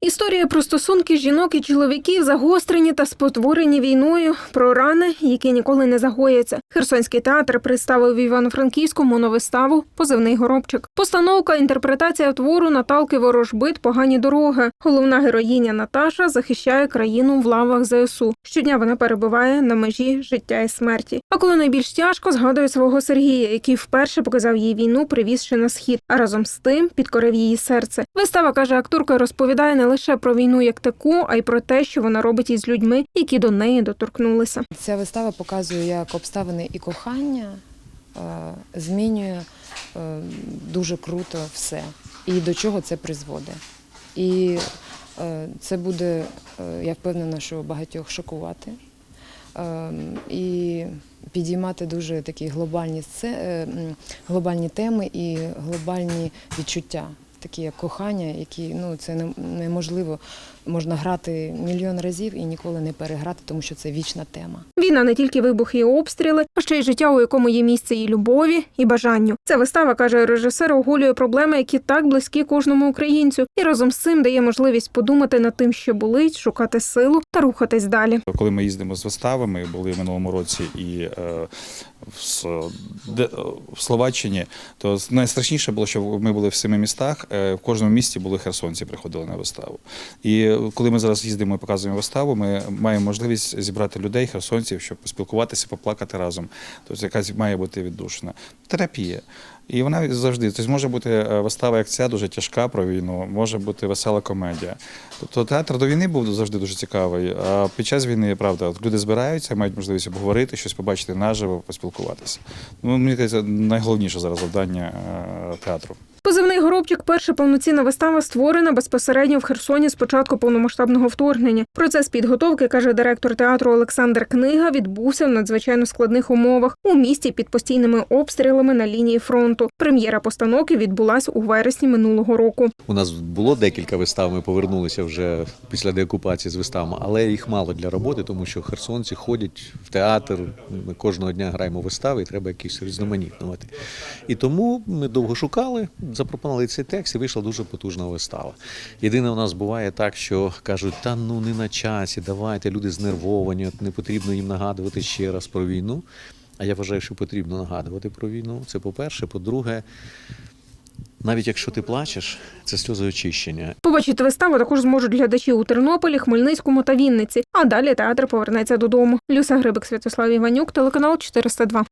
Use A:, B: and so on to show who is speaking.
A: Історія про стосунки жінок і чоловіків загострені та спотворені війною, про рани, які ніколи не загояться. Херсонський театр представив Івано-Франківську моновиставу Позивний горобчик. Постановка, інтерпретація твору Наталки Ворожбит Погані дороги. Головна героїня Наташа захищає країну в лавах ЗСУ. Щодня вона перебуває на межі життя і смерті. А коли найбільш тяжко, згадує свого Сергія, який вперше показав їй війну, привізши на схід, а разом з тим підкорив її серце. Вистава каже, акторка розповідає не лише про війну як таку, а й про те, що вона робить із людьми, які до неї доторкнулися.
B: Ця вистава показує, як обставини і кохання е, змінює е, дуже круто все. І до чого це призводить. І е, це буде, я впевнена, що багатьох шокувати. Е, І підіймати дуже такі глобальні, глобальні теми і глобальні відчуття, такі як кохання, які ну, це неможливо. Можна грати мільйон разів і ніколи не переграти, тому що це вічна тема.
A: Війна не тільки вибухи і обстріли, а ще й життя, у якому є місце і любові, і бажанню. Ця вистава каже режисер, оголює проблеми, які так близькі кожному українцю, і разом з цим дає можливість подумати над тим, що болить, шукати силу та рухатись далі.
C: Коли ми їздимо з виставами, були в минулому році і е, в, Словаччині, то найстрашніше було, що ми були в семи містах. е, В кожному місті були херсонці, приходили на виставу. І коли ми зараз їздимо і показуємо виставу, ми маємо можливість зібрати людей, херсонців, щоб поспілкуватися, поплакати разом. Тобто якась має бути віддушена Терапія. І вона завжди тобто може бути е, вистава, як ця, дуже тяжка про війну, може бути весела комедія. Тобто театр до війни був завжди дуже цікавий. А під час війни, правда, от люди збираються, мають можливість обговорити, щось побачити наживо, поспілкуватися. Ну, мені здається, найголовніше зараз завдання е, театру.
A: Позивний горобчик перша повноцінна вистава створена безпосередньо в Херсоні з початку повномасштабного вторгнення. Процес підготовки, каже директор театру Олександр Книга, відбувся в надзвичайно складних умовах у місті під постійними обстрілами на лінії фронту. Прем'єра постановки відбулась у вересні минулого року.
D: У нас було декілька вистав. Ми повернулися вже після деокупації з виставами, але їх мало для роботи, тому що херсонці ходять в театр. Ми кожного дня граємо вистави, і треба якісь різноманітнувати. І тому ми довго шукали, запропонували цей текст, і вийшла дуже потужна вистава. Єдине, у нас буває так, що кажуть, та ну не на часі, давайте люди знервовані, от не потрібно їм нагадувати ще раз про війну. А я вважаю, що потрібно нагадувати про війну. Це по-перше. По-друге, навіть якщо ти плачеш, це сльози очищення.
A: Побачити виставу також зможуть глядачі у Тернополі, Хмельницькому та Вінниці. А далі театр повернеться додому. Люся Грибик, Святослав Іванюк, телеканал 402.